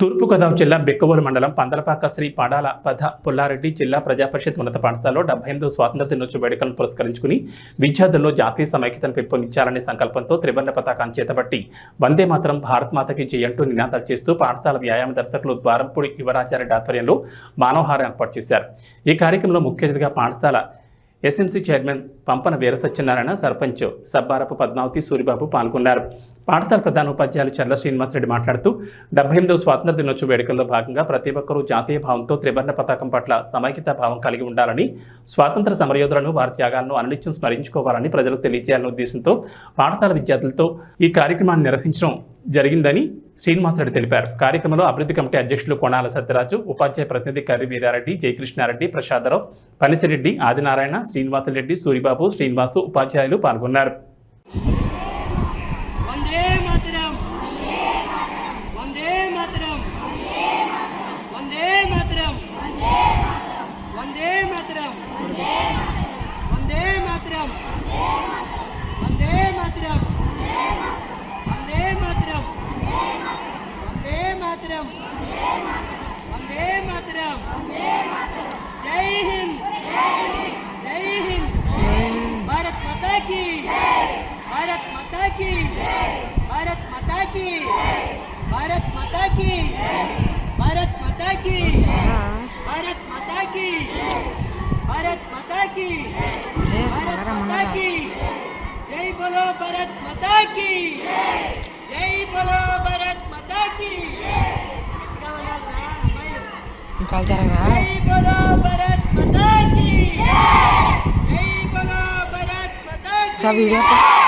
తూర్పుగోదావరి జిల్లా బిక్కవోలు మండలం పందలపాక శ్రీ పాడాల పద పుల్లారెడ్డి జిల్లా ప్రజాపరిషత్ ఉన్నత పాఠశాలలో డెబ్బై ఎనిమిదో స్వాతంత్ర దినోత్సవ వేడుకలను పురస్కరించుకుని విద్యార్థుల్లో జాతీయ సమైక్యతను పెంపొందించాలనే సంకల్పంతో త్రివర్ణ పతాకాన్ని చేతబట్టి వందే మాత్రం భారత్ మాతకి జై నినాదాలు చేస్తూ పాఠశాల వ్యాయామ దర్శకులు ద్వారంపూడి యువరాచార్య ఆధ్వర్యంలో మానవహారం ఏర్పాటు చేశారు. ఈ కార్యక్రమంలో ముఖ్య అతిథిగా పాఠశాల ఎస్ఎంసీ చైర్మన్ పంపన వీర సత్యనారాయణ సర్పంచ్ సబ్బారపు పద్మావతి సూరిబాబు పాల్గొన్నారు. పాఠశాల ప్రధాన ఉపాధ్యాయులు చర్ల శ్రీనివాసరెడ్డి మాట్లాడుతూ డెబ్బై ఎనిమిదవ స్వాతంత్ర దినోత్సవ వేడుకల్లో భాగంగా ప్రతి ఒక్కరూ జాతీయ భావంతో త్రివర్ణ పతాకం పట్ల సమైక్యత భావం కలిగి ఉండాలని స్వాతంత్ర సమరయోధులను వారి త్యాగాలను అనునిత్యం స్మరించుకోవాలని ప్రజలకు తెలియజేయాలనే ఉద్దేశంతో పాఠశాల విద్యార్థులతో ఈ కార్యక్రమాన్ని నిర్వహించడం జరిగిందని శ్రీనివాసరెడ్డి తెలిపారు. కార్యక్రమంలో అభివృద్ధి కమిటీ అధ్యక్షులు కొణాల సత్యరాజు ఉపాధ్యాయ ప్రతినిధి కర్రి వీరారెడ్డి జయకృష్ణారెడ్డి ప్రసాదరావు పనిసిరెడ్డి ఆదినారాయణ శ్రీనివాసరెడ్డి సూరిబాబు శ్రీనివాసు ఉపాధ్యాయులు పాల్గొన్నారు. वंदे मातरम जय हिंद जय हिंद भारत माता की भारत माता की भारत माता की भारत माता की भारत माता की भारत माता की भारत माता की भारत माता की जय बोलो भारत माता की जय बोलो भारत माता की कल्चर है सब वीडियो